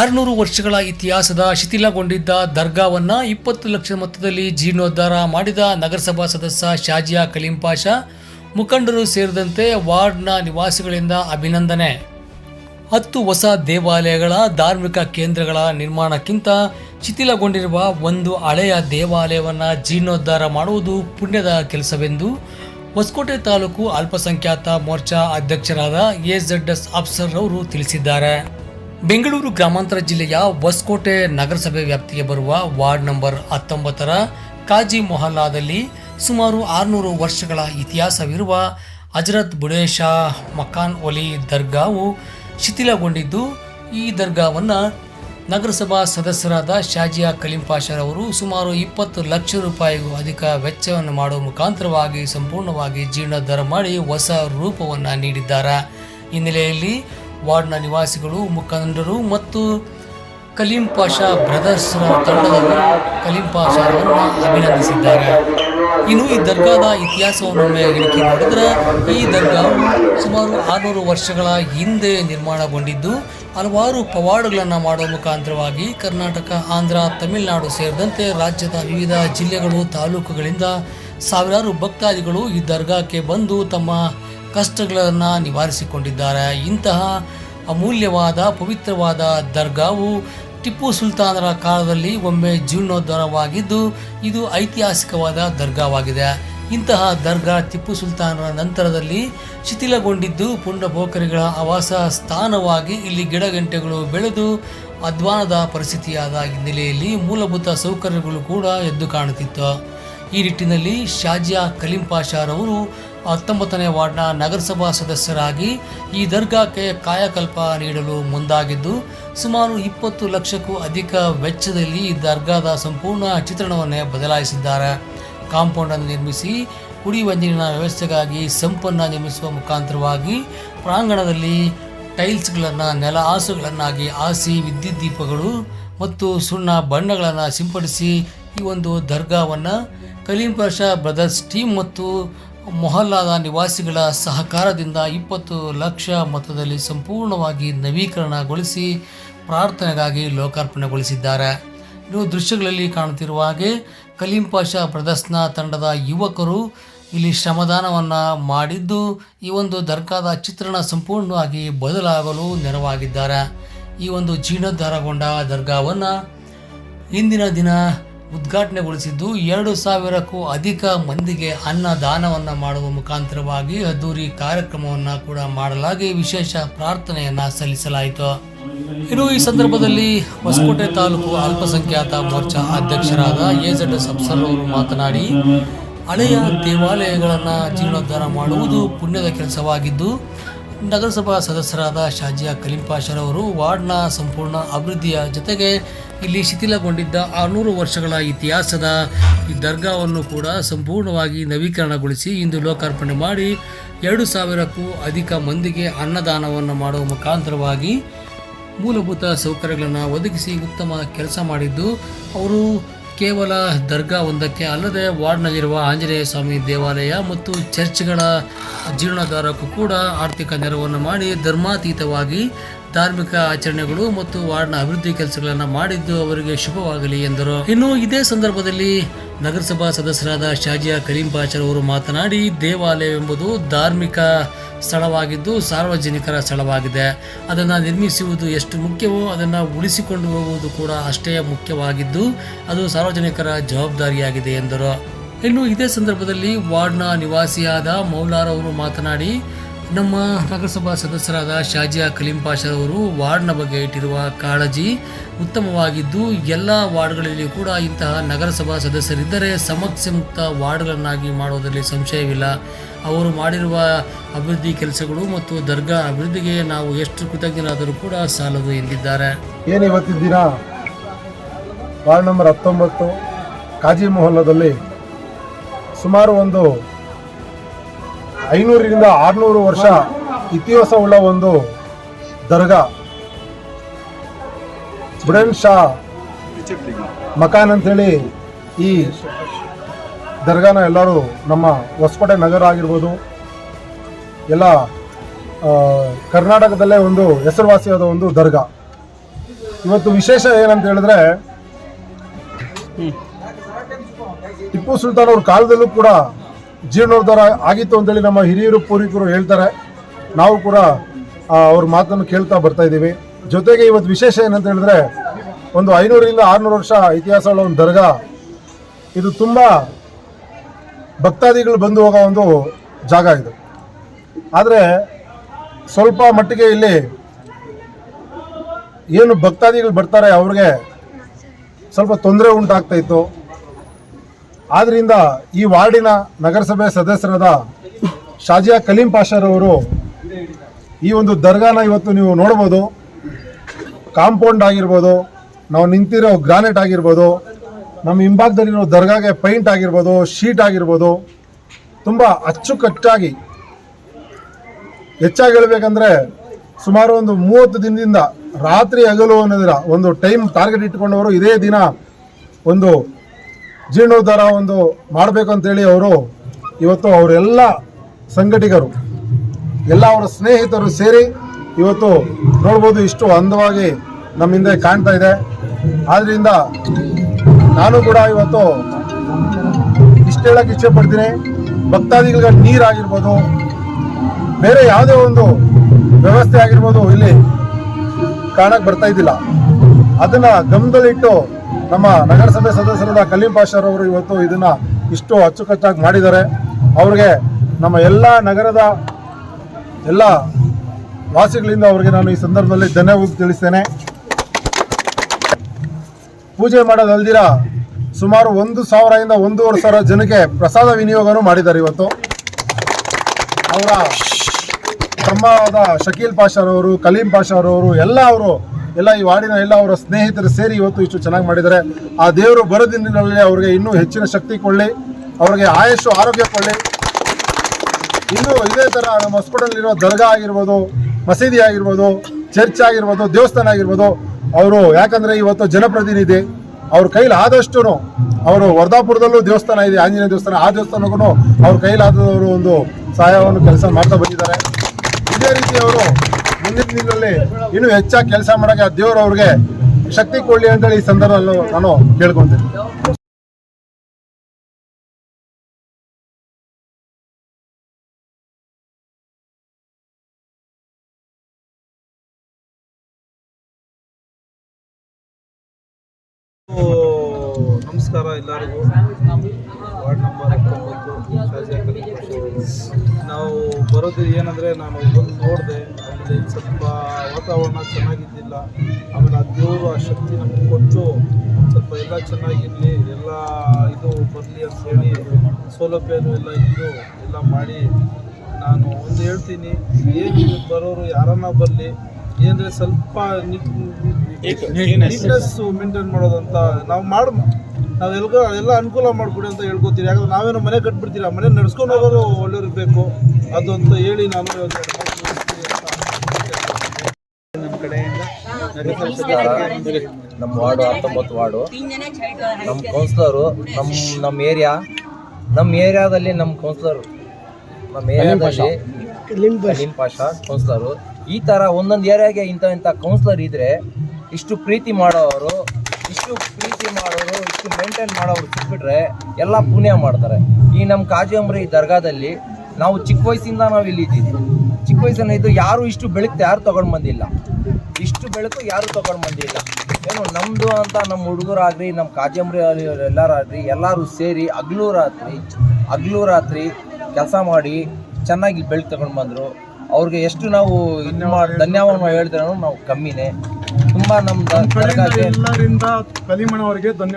ಆರುನೂರು ವರ್ಷಗಳ ಇತಿಹಾಸದ ಶಿಥಿಲಗೊಂಡಿದ್ದ ದರ್ಗಾವನ್ನು ಇಪ್ಪತ್ತು ಲಕ್ಷ ಮೊತ್ತದಲ್ಲಿ ಜೀರ್ಣೋದ್ಧಾರ ಮಾಡಿದ ನಗರಸಭಾ ಸದಸ್ಯ ಶಾಜಿಯಾ ಕಲೀಂ ಪಾಷಾ, ಮುಖಂಡರು ಸೇರಿದಂತೆ ವಾರ್ಡ್ನ ನಿವಾಸಿಗಳಿಂದ ಅಭಿನಂದನೆ. ಹತ್ತು ಹೊಸ ದೇವಾಲಯಗಳ ಧಾರ್ಮಿಕ ಕೇಂದ್ರಗಳ ನಿರ್ಮಾಣಕ್ಕಿಂತ ಶಿಥಿಲಗೊಂಡಿರುವ ಒಂದು ಹಳೆಯ ದೇವಾಲಯವನ್ನು ಜೀರ್ಣೋದ್ಧಾರ ಮಾಡುವುದು ಪುಣ್ಯದ ಕೆಲಸವೆಂದು ಹೊಸಕೋಟೆ ತಾಲೂಕು ಅಲ್ಪಸಂಖ್ಯಾತ ಮೋರ್ಚಾ ಅಧ್ಯಕ್ಷರಾದ ಎ ಜೆಡ್ ಎಸ್ ಅಫ್ಸರ್ ಅವರು ತಿಳಿಸಿದ್ದಾರೆ. ಬೆಂಗಳೂರು ಗ್ರಾಮಾಂತರ ಜಿಲ್ಲೆಯ ಹೊಸಕೋಟೆ ನಗರಸಭೆ ವ್ಯಾಪ್ತಿಗೆ ಬರುವ ವಾರ್ಡ್ ನಂಬರ್ ಹತ್ತೊಂಬತ್ತರ ಕಾಜಿ ಮೊಹಲ್ಲಾದಲ್ಲಿ ಸುಮಾರು ಆರುನೂರು ವರ್ಷಗಳ ಇತಿಹಾಸವಿರುವ ಹಜರತ್ ಬುಡೇಶಾ ಮಕಾನ್ ಒಲಿ ದರ್ಗಾವು ಶಿಥಿಲಗೊಂಡಿದ್ದು, ಈ ದರ್ಗಾವನ್ನು ನಗರಸಭಾ ಸದಸ್ಯರಾದ ಶಾಜಿಯಾ ಕಲೀಂ ಅವರು ಸುಮಾರು ಇಪ್ಪತ್ತು ಲಕ್ಷ ರೂಪಾಯಿಗೂ ಅಧಿಕ ವೆಚ್ಚವನ್ನು ಮಾಡುವ ಮುಖಾಂತರವಾಗಿ ಸಂಪೂರ್ಣವಾಗಿ ಜೀರ್ಣೋದ್ಧಾರ ಮಾಡಿ ಹೊಸ ರೂಪವನ್ನು ನೀಡಿದ್ದಾರೆ. ಹಿನ್ನೆಲೆಯಲ್ಲಿ ವಾರ್ಡ್ನ ನಿವಾಸಿಗಳು, ಮುಖಂಡರು ಮತ್ತು ಕಲೀಂ ಪಾಷಾ ಬ್ರದರ್ಸ್ ತಂಡದವರು ಕಲೀಂ ಪಾಷಾ ಅವರನ್ನು ಅಭಿನಂದಿಸಿದ್ದಾರೆ. ಇನ್ನು ಈ ದರ್ಗಾದ ಇತಿಹಾಸವನ್ನು ಹೇಳಿಕೆ ನೋಡಿದರೆ, ಈ ದರ್ಗಾವು ಸುಮಾರು ಆರುನೂರು ವರ್ಷಗಳ ಹಿಂದೆ ನಿರ್ಮಾಣಗೊಂಡಿದ್ದು, ಹಲವಾರು ಪವಾಡಗಳನ್ನು ಮಾಡುವ ಮುಖಾಂತರವಾಗಿ ಕರ್ನಾಟಕ, ಆಂಧ್ರ, ತಮಿಳುನಾಡು ಸೇರಿದಂತೆ ರಾಜ್ಯದ ವಿವಿಧ ಜಿಲ್ಲೆಗಳು, ತಾಲೂಕುಗಳಿಂದ ಸಾವಿರಾರು ಭಕ್ತಾದಿಗಳು ಈ ದರ್ಗಾಕ್ಕೆ ಬಂದು ತಮ್ಮ ಕಷ್ಟಗಳನ್ನು ನಿವಾರಿಸಿಕೊಂಡಿದ್ದಾರೆ. ಇಂತಹ ಅಮೂಲ್ಯವಾದ, ಪವಿತ್ರವಾದ ದರ್ಗಾವು ಟಿಪ್ಪು ಸುಲ್ತಾನರ ಕಾಲದಲ್ಲಿ ಒಮ್ಮೆ ಜೀರ್ಣೋದ್ಧಾರವಾಗಿದ್ದು, ಇದು ಐತಿಹಾಸಿಕವಾದ ದರ್ಗಾವಾಗಿದೆ. ಇಂತಹ ದರ್ಗಾ ಟಿಪ್ಪು ಸುಲ್ತಾನರ ನಂತರದಲ್ಲಿ ಶಿಥಿಲಗೊಂಡಿದ್ದು ಪುಂಡಭೋಕರಿಗಳ ಆವಾಸ ಸ್ಥಾನವಾಗಿ ಇಲ್ಲಿ ಗಿಡಗಂಟೆಗಳು ಬೆಳೆದು ಅಧ್ವಾನದ ಪರಿಸ್ಥಿತಿಯಾದ ಹಿನ್ನೆಲೆಯಲ್ಲಿ ಮೂಲಭೂತ ಸೌಕರ್ಯಗಳು ಕೂಡ ಎದ್ದು ಕಾಣುತ್ತಿತ್ತು. ಈ ನಿಟ್ಟಿನಲ್ಲಿ ಶಾಜಿಯಾ ಕಲೀಂ ಪಾಷಾರವರು ಹತ್ತೊಂಬತ್ತನೇ ವಾರ್ಡ್ನ ನಗರಸಭಾ ಸದಸ್ಯರಾಗಿ ಈ ದರ್ಗಾಕ್ಕೆ ಕಾಯಕಲ್ಪ ನೀಡಲು ಮುಂದಾಗಿದ್ದು, ಸುಮಾರು ಇಪ್ಪತ್ತು ಲಕ್ಷಕ್ಕೂ ಅಧಿಕ ವೆಚ್ಚದಲ್ಲಿ ಈ ದರ್ಗಾದ ಸಂಪೂರ್ಣ ಚಿತ್ರಣವನ್ನೇ ಬದಲಾಯಿಸಿದ್ದಾರೆ. ಕಾಂಪೌಂಡನ್ನು ನಿರ್ಮಿಸಿ ಕುಡಿಯುವ ನೀರಿನ ವ್ಯವಸ್ಥೆಗಾಗಿ ಸಂಪನ್ನ ನಿರ್ಮಿಸುವ ಮುಖಾಂತರವಾಗಿ ಪ್ರಾಂಗಣದಲ್ಲಿ ಟೈಲ್ಸ್ಗಳನ್ನು, ನೆಲ ಹಾಸುಗಳನ್ನಾಗಿ ಹಾಸಿ ವಿದ್ಯುತ್ ದೀಪಗಳು ಮತ್ತು ಸುಣ್ಣ ಬಣ್ಣಗಳನ್ನು ಸಿಂಪಡಿಸಿ ಈ ಒಂದು ದರ್ಗಾವನ್ನು ಕಲೀಂ ಬ್ರದರ್ಸ್ ಟೀಮ್ ಮತ್ತು ಮೊಹಲ್ಲಾದ ನಿವಾಸಿಗಳ ಸಹಕಾರದಿಂದ ಇಪ್ಪತ್ತು ಲಕ್ಷ ಮೊತ್ತದಲ್ಲಿ ಸಂಪೂರ್ಣವಾಗಿ ನವೀಕರಣಗೊಳಿಸಿ ಪ್ರಾರ್ಥನೆಗಾಗಿ ಲೋಕಾರ್ಪಣೆಗೊಳಿಸಿದ್ದಾರೆ. ನೀವು ದೃಶ್ಯಗಳಲ್ಲಿ ಕಾಣುತ್ತಿರುವ ಹಾಗೆ ಕಲೀಂ ಪಾಷಾ ಬ್ರದರ್ಸ್ನ ತಂಡದ ಯುವಕರು ಇಲ್ಲಿ ಶ್ರಮದಾನವನ್ನು ಮಾಡಿದ್ದು, ಈ ಒಂದು ದರ್ಗಾದ ಚಿತ್ರಣ ಸಂಪೂರ್ಣವಾಗಿ ಬದಲಾಗಲು ನೆರವಾಗಿದ್ದಾರೆ. ಈ ಒಂದು ಜೀರ್ಣೋದ್ಧಾರಗೊಂಡ ದರ್ಗಾವನ್ನು ಇಂದಿನ ದಿನ ಉದ್ಘಾಟನೆಗೊಳಿಸಿದ್ದು ಎರಡು ಸಾವಿರಕ್ಕೂ ಅಧಿಕ ಮಂದಿಗೆ ಅನ್ನದಾನವನ್ನು ಮಾಡುವ ಮುಖಾಂತರವಾಗಿ ಅದ್ದೂರಿ ಕಾರ್ಯಕ್ರಮವನ್ನು ಕೂಡ ಮಾಡಲಾಗಿ ವಿಶೇಷ ಪ್ರಾರ್ಥನೆಯನ್ನು ಸಲ್ಲಿಸಲಾಯಿತು. ಇನ್ನು ಈ ಸಂದರ್ಭದಲ್ಲಿ ಹೊಸಕೋಟೆ ತಾಲೂಕು ಅಲ್ಪಸಂಖ್ಯಾತ ಮೋರ್ಚಾ ಅಧ್ಯಕ್ಷರಾದ ಎ ಜಡ್ ಅಫ್ಸರ್ ಅವರು ಮಾತನಾಡಿ, ಹಳೆಯ ದೇವಾಲಯಗಳನ್ನು ಜೀರ್ಣೋದ್ಧಾರ ಮಾಡುವುದು ಪುಣ್ಯದ ಕೆಲಸವಾಗಿದ್ದು ನಗರಸಭಾ ಸದಸ್ಯರಾದ ಶಾಜಿಯಾ ಕಲೀಂ ಪಾಷರವರು ವಾರ್ಡ್ನ ಸಂಪೂರ್ಣ ಅಭಿವೃದ್ಧಿಯ ಜೊತೆಗೆ ಇಲ್ಲಿ ಶಿಥಿಲಗೊಂಡಿದ್ದ ಆರುನೂರು ವರ್ಷಗಳ ಇತಿಹಾಸದ ಈ ದರ್ಗಾವನ್ನು ಕೂಡ ಸಂಪೂರ್ಣವಾಗಿ ನವೀಕರಣಗೊಳಿಸಿ ಇಂದು ಲೋಕಾರ್ಪಣೆ ಮಾಡಿ ಎರಡು ಸಾವಿರಕ್ಕೂ ಅಧಿಕ ಮಂದಿಗೆ ಅನ್ನದಾನವನ್ನು ಮಾಡುವ ಮುಖಾಂತರವಾಗಿ ಮೂಲಭೂತ ಸೌಕರ್ಯಗಳನ್ನು ಒದಗಿಸಿ ಉತ್ತಮ ಕೆಲಸ ಮಾಡಿದ್ದು, ಅವರು ಕೇವಲ ದರ್ಗಾ ಒಂದಕ್ಕೆ ಅಲ್ಲದೆ ವಾರ್ಡ್ನಲ್ಲಿರುವ ಆಂಜನೇಯ ಸ್ವಾಮಿ ದೇವಾಲಯ ಮತ್ತು ಚರ್ಚ್ಗಳ ಜೀರ್ಣೋದ್ಧಾರಕ್ಕೂ ಕೂಡ ಆರ್ಥಿಕ ನೆರವನ್ನು ಮಾಡಿ ಧರ್ಮಾತೀತವಾಗಿ ಧಾರ್ಮಿಕ ಆಚರಣೆಗಳು ಮತ್ತು ವಾರ್ಡ್ನ ಅಭಿವೃದ್ಧಿ ಕೆಲಸಗಳನ್ನು ಮಾಡಿದ್ದು ಅವರಿಗೆ ಶುಭವಾಗಲಿ ಎಂದರು. ಇನ್ನು ಇದೇ ಸಂದರ್ಭದಲ್ಲಿ ನಗರಸಭಾ ಸದಸ್ಯರಾದ ಶಾಜಿಯಾ ಕರೀಂ ಪಾಚರ್ ಅವರು ಮಾತನಾಡಿ, ದೇವಾಲಯವೆಂಬುದು ಧಾರ್ಮಿಕ ಸ್ಥಳವಾಗಿದ್ದು ಸಾರ್ವಜನಿಕರ ಸ್ಥಳವಾಗಿದೆ. ಅದನ್ನು ನಿರ್ಮಿಸುವುದು ಎಷ್ಟು ಮುಖ್ಯವೋ ಅದನ್ನು ಉಳಿಸಿಕೊಂಡು ಹೋಗುವುದು ಕೂಡ ಅಷ್ಟೇ ಮುಖ್ಯವಾಗಿದ್ದು, ಅದು ಸಾರ್ವಜನಿಕರ ಜವಾಬ್ದಾರಿಯಾಗಿದೆ ಎಂದರು. ಇನ್ನು ಇದೇ ಸಂದರ್ಭದಲ್ಲಿ ವಾರ್ಡ್ನ ನಿವಾಸಿಯಾದ ಮೌಲಾರ್ ಅವರು ಮಾತನಾಡಿ ನಮ್ಮ ನಗರಸಭಾ ಸದಸ್ಯರಾದ ಶಾಜಿಯಾ ಕಲೀಂ ಪಾಷರ್ ಅವರು ವಾರ್ಡ್ನ ಬಗ್ಗೆ ಇಟ್ಟಿರುವ ಕಾಳಜಿ ಉತ್ತಮವಾಗಿದ್ದು, ಎಲ್ಲ ವಾರ್ಡ್ಗಳಲ್ಲಿ ಕೂಡ ಇಂತಹ ನಗರಸಭಾ ಸದಸ್ಯರಿದ್ದರೆ ಸಮಸ್ಯೆ ಮುಕ್ತ ವಾರ್ಡ್ಗಳನ್ನಾಗಿ ಮಾಡುವುದರಲ್ಲಿ ಸಂಶಯವಿಲ್ಲ. ಅವರು ಮಾಡಿರುವ ಅಭಿವೃದ್ಧಿ ಕೆಲಸಗಳು ಮತ್ತು ದರ್ಗಾ ಅಭಿವೃದ್ಧಿಗೆ ನಾವು ಎಷ್ಟು ಕೃತಜ್ಞರಾದರೂ ಕೂಡ ಸಾಲದು ಎಂದಿದ್ದಾರೆ. ಏನು ಇವತ್ತಿನ ದಿನ, ವಾರ್ಡ್ ನಂಬರ್ ಹತ್ತೊಂಬತ್ತು ಕಾಜಿ ಮೊಹಲ್ಲದಲ್ಲಿ ಸುಮಾರು ಒಂದು ಐನೂರರಿಂದ ಆರುನೂರು ವರ್ಷ ಇತಿಹಾಸವುಳ್ಳ ಒಂದು ದರ್ಗಾ. ಬುಡನ್ ಶಾ ಮಕಾನ್ ಅಂಥೇಳಿ ಈ ದರ್ಗಾನ ಎಲ್ಲರೂ ನಮ್ಮ ಹೊಸಕೋಟೆ ನಗರ ಆಗಿರ್ಬೋದು ಎಲ್ಲ ಕರ್ನಾಟಕದಲ್ಲೇ ಒಂದು ಹೆಸರುವಾಸಿಯಾದ ಒಂದು ದರ್ಗಾ. ಇವತ್ತು ವಿಶೇಷ ಏನಂತ ಹೇಳಿದ್ರೆ ಟಿಪ್ಪು ಸುಲ್ತಾನ್ ಅವ್ರ ಕಾಲದಲ್ಲೂ ಕೂಡ ಜೀರ್ಣೋದ್ಧಾರ ಆಗಿತ್ತು ಅಂತೇಳಿ ನಮ್ಮ ಹಿರಿಯರು, ಪೂರ್ವಿಕರು ಹೇಳ್ತಾರೆ. ನಾವು ಕೂಡ ಅವ್ರ ಮಾತನ್ನು ಕೇಳ್ತಾ ಬರ್ತಾ ಇದ್ದೀವಿ. ಜೊತೆಗೆ ಇವತ್ತು ವಿಶೇಷ ಏನಂತ ಹೇಳಿದ್ರೆ, ಒಂದು ಐನೂರರಿಂದ ಆರುನೂರು ವರ್ಷ ಇತಿಹಾಸವುಳ್ಳ ಒಂದು ದರ್ಗಾ. ಇದು ತುಂಬ ಭಕ್ತಾದಿಗಳು ಬಂದು ಹೋಗೋ ಒಂದು ಜಾಗ ಇದು. ಆದರೆ, ಸ್ವಲ್ಪ ಮಟ್ಟಿಗೆ ಇಲ್ಲಿ ಏನು ಭಕ್ತಾದಿಗಳು ಬರ್ತಾರೆ, ಅವ್ರಿಗೆ ಸ್ವಲ್ಪ ತೊಂದರೆ ಉಂಟಾಗ್ತಾ ಇತ್ತು. ಆದ್ರಿಂದ ಈ ವಾರ್ಡಿನ ನಗರಸಭೆ ಸದಸ್ಯರಾದ ಶಾಜಿಯಾ ಕಲೀಂ ಪಾಷರವರು ಈ ಒಂದು ದರ್ಗಾನ ಇವತ್ತು ನೀವು ನೋಡ್ಬೋದು. ಕಾಂಪೌಂಡ್ ಆಗಿರ್ಬೋದು, ನಾವು ನಿಂತಿರೋ ಗ್ರಾನೆಟ್ ಆಗಿರ್ಬೋದು, ನಮ್ಮ ಹಿಂಭಾಗದಲ್ಲಿರೋ ದರ್ಗಾಗೆ ಪೈಂಟ್ ಆಗಿರ್ಬೋದು, ಶೀಟ್ ಆಗಿರ್ಬೋದು, ತುಂಬ ಅಚ್ಚುಕಟ್ಟಾಗಿ ಹೆಚ್ಚಾಗಿ ಹೇಳಬೇಕಂದ್ರೆ ಸುಮಾರು ಒಂದು ಮೂವತ್ತು ದಿನದಿಂದ ರಾತ್ರಿ ಹಗಲು ಅನ್ನೋದಿರ ಒಂದು ಟೈಮ್ ಟಾರ್ಗೆಟ್ ಇಟ್ಕೊಂಡವರು ಇದೇ ದಿನ ಒಂದು ಜೀರ್ಣೋದ್ಧಾರ ಒಂದು ಮಾಡಬೇಕು ಅಂತೇಳಿ ಅವರು ಇವತ್ತು ಅವರೆಲ್ಲ ಸಂಘಟಿಗರು, ಎಲ್ಲ ಅವರ ಸ್ನೇಹಿತರು ಸೇರಿ ಇವತ್ತು ನೋಡ್ಬೋದು ಇಷ್ಟು ಅಂದವಾಗಿ ನಮ್ಮ ಹಿಂದೆ ಕಾಣ್ತಾ ಇದೆ. ಆದ್ದರಿಂದ ನಾನು ಕೂಡ ಇವತ್ತು ಇಷ್ಟು ಹೇಳಕ್ಕೆ ಇಚ್ಛೆ ಪಡ್ತೀನಿ. ಭಕ್ತಾದಿಗಳಿಗೆ ನೀರಾಗಿರ್ಬೋದು, ಬೇರೆ ಯಾವುದೇ ಒಂದು ವ್ಯವಸ್ಥೆ ಆಗಿರ್ಬೋದು ಇಲ್ಲಿ ಕಾಣಕ್ಕೆ ಬರ್ತಾ ಇದ್ದಿಲ್ಲ. ಅದನ್ನು ಗಮನದಲ್ಲಿಟ್ಟು ನಮ್ಮ ನಗರಸಭೆ ಸದಸ್ಯರಾದ ಕಲೀಂ ಅವರು ಇವತ್ತು ಇದನ್ನ ಇಷ್ಟು ಅಚ್ಚುಕಟ್ಟಾಗಿ ಮಾಡಿದ್ದಾರೆ. ಅವ್ರಿಗೆ ನಮ್ಮ ಎಲ್ಲ ನಗರದ ಎಲ್ಲ ವಾಸಿಗಳಿಂದ ಅವರಿಗೆ ನಾನು ಈ ಸಂದರ್ಭದಲ್ಲಿ ಧನ್ಯವಾದ ತಿಳಿಸ್ತೇನೆ. ಪೂಜೆ ಮಾಡೋದಲ್ದಿರ ಸುಮಾರು ಒಂದು ಸಾವಿರದಿಂದ ಒಂದೂವರೆ ಸಾವಿರ ಜನಕ್ಕೆ ಪ್ರಸಾದ ವಿನಿಯೋಗನೂ ಮಾಡಿದ್ದಾರೆ ಇವತ್ತು. ಅವರ ತಮ್ಮವಾದ ಶಕೀಲ್ ಪಾಷಾರ್ ಅವರು, ಕಲೀಂ ಅವರು, ಎಲ್ಲ ಅವರು ಎಲ್ಲ ಈ ವಾರ್ಡಿನ ಎಲ್ಲ ಅವರ ಸ್ನೇಹಿತರು ಸೇರಿ ಇವತ್ತು ಇಷ್ಟು ಚೆನ್ನಾಗಿ ಮಾಡಿದ್ದಾರೆ. ಆ ದೇವರು ಬರೋ ದಿನದಲ್ಲಿ ಅವರಿಗೆ ಇನ್ನೂ ಹೆಚ್ಚಿನ ಶಕ್ತಿ ಕೊಳ್ಳಿ ಅವರಿಗೆ ಆಯಸ್ಸು, ಆರೋಗ್ಯ ಕೊಳ್ಳಿ ಇನ್ನು ಇದೇ ಥರ ನಮ್ಮ ದರ್ಗಾ ಆಗಿರ್ಬೋದು, ಮಸೀದಿ ಆಗಿರ್ಬೋದು, ಚರ್ಚ್ ಆಗಿರ್ಬೋದು, ದೇವಸ್ಥಾನ ಆಗಿರ್ಬೋದು, ಅವರು ಯಾಕಂದರೆ ಇವತ್ತು ಜನಪ್ರತಿನಿಧಿ, ಅವ್ರ ಕೈಲಿ ಆದಷ್ಟು ಅವರು ವರ್ಧಾಪುರದಲ್ಲೂ ದೇವಸ್ಥಾನ ಇದೆ, ಆಂಜನೇಯ ದೇವಸ್ಥಾನ, ಆ ದೇವಸ್ಥಾನಕ್ಕೂ ಅವ್ರ ಕೈಲಾದವರು ಒಂದು ಸಹಾಯವನ್ನು ಕೆಲಸ ಮಾಡ್ತಾ ಬಂದಿದ್ದಾರೆ. ಇದೇ ರೀತಿ ಅವರು ಮುಂದಿನ ದಿನದಲ್ಲಿ ಇನ್ನು ಹೆಚ್ಚಾಗಿ ಕೆಲಸ ಮಾಡೋಕೆ ದೇವರು ಅವ್ರಿಗೆ ಶಕ್ತಿ ಕೊಡ್ಲಿ ಅಂತೇಳಿ ಈ ಸಂದರ್ಭದಲ್ಲೂ ನಾನು ಕೇಳ್ಕೊಂತೀನಿ. ನಮಸ್ಕಾರ ಎಲ್ಲರಿಗೂ. ವಾರ್ಡ್ ನಂಬರ್ ಹತ್ತೊಂಬತ್ತು ನಾವು ಬರೋದು ಏನಂದರೆ ನಾನು ಬಂದು ನೋಡಿದೆ. ಇಲ್ಲಿ ಸ್ವಲ್ಪ ವಾತಾವರಣ ಚೆನ್ನಾಗಿದ್ದಿಲ್ಲ ಆಮೇಲೆ ಆ ದೇವರು ಆ ಶಕ್ತಿ ನಮಗೆ ಕೊಟ್ಟು ಸ್ವಲ್ಪ ಎಲ್ಲ ಚೆನ್ನಾಗಿರಲಿ ಎಲ್ಲ ಇದು ಬರಲಿ ಅಂತ ಹೇಳಿ ಸೌಲಭ್ಯನೂ ಎಲ್ಲ ಇದ್ದು ಎಲ್ಲ ಮಾಡಿ ನಾನು ಒಂದು ಹೇಳ್ತೀನಿ ಏನು ಬರೋರು ಯಾರನ್ನ ಬರಲಿ ಏನಂದರೆ ಸ್ವಲ್ಪ ನೀಟ್ನೆಸ್ಸು ಮೇಂಟೈನ್ ಮಾಡೋದಂತ ನಾವು ಮಾಡ್ ನಾವು ಎಲ್ಗ ಎಲ್ಲ ಅನುಕೂಲ ಮಾಡಿಕೊಡಿ ಅಂತ ಹೇಳ್ಕೊತೀರಿ. ಯಾಕಂದ್ರೆ ನಾವೇನೋ ಮನೆ ಕಟ್ಬಿಡ್ತೀರಿ ಆ ಮನೆ ನಡ್ಸ್ಕೊಂಡು ಹೋಗೋರು ಒಳ್ಳೆಯವ್ರಿಗೆ ಬೇಕು ಅದು ಅಂತ ಹೇಳಿ ನಾನು ಒಂದು ಎರಡು ಮಾತು ತಿಳಿಸ್ತೀನಿ ಅಂತ ನಮ್ಮ ಕಡೆಯಿಂದ ನಮ್ಮ ವಾರ್ಡು ಹತ್ತೊಂಬತ್ತು ವಾರ್ಡು. ನಮ್ಮ ಕೌನ್ಸಿಲರು ನಮ್ಮ ನಮ್ಮ ಏರಿಯಾ ನಮ್ಮ ಏರಿಯಾದಲ್ಲಿ ನಮ್ಮ ಕೌನ್ಸಿಲರು ನಮ್ಮ ಏರಿಯಾದಲ್ಲಿ ಪಾಷಾ. ಕೌನ್ಸಿಲರು ಈ ಥರ ಒಂದೊಂದು ಏರಿಯಾಗೆ ಇಂಥ ಇಂಥ ಕೌನ್ಸಿಲರ್ ಇದ್ರೆ ಇಷ್ಟು ಪ್ರೀತಿ ಮಾಡೋರು ಇಷ್ಟು ಪ್ರೀತಿ ಮಾಡೋರು ಇಷ್ಟು ಮೇಂಟೈನ್ ಮಾಡೋರು ಸಿಕ್ಬಿಟ್ರೆ ಎಲ್ಲ ಪುಣ್ಯ ಮಾಡ್ತಾರೆ. ಈ ನಮ್ಮ ಕಾಜಿಯಂಬ್ರಿ ದರ್ಗಾದಲ್ಲಿ ನಾವು ಚಿಕ್ಕ ವಯಸ್ಸಿಂದ ನಾವು ಇಲ್ಲಿ ಇದ್ದೀವಿ. ಚಿಕ್ಕ ವಯಸ್ಸಿನ ಇದು ಯಾರು ಇಷ್ಟು ಬೆಳಗ್ತಾ ಯಾರು ತಗೊಂಡು ಬಂದಿಲ್ಲ. ಇಷ್ಟು ಬೆಳಕು ಯಾರು ತಗೊಂಡು ಬಂದಿಲ್ಲ ಏನು ನಮ್ಮದು ಅಂತ ನಮ್ಮ ಹುಡುಗರಾಗ್ರಿ ನಮ್ಮ ಕಾಜಂಬ್ರಿ ಎಲ್ಲರಾಗ್ರಿ ಎಲ್ಲರೂ ಸೇರಿ ಹಗ್ಲು ರಾತ್ರಿ ಹಗ್ಲು ರಾತ್ರಿ ಕೆಲಸ ಮಾಡಿ ಚೆನ್ನಾಗಿ ಬೆಳಕು ತಗೊಂಡು ಬಂದರು ಅವ್ರಿಗೆ ಎಷ್ಟು ನಾವು ಇದು ಮಾಡಿ ಧನ್ಯವಾದ. ಹೇಳಿದ್ರೆ ನಾವು ಕಮ್ಮಿನೇ. ತುಂಬ ನಮ್ಮ ಕಲಿಮಣವರಿಗೆ ಧನ್ಯವಾದ.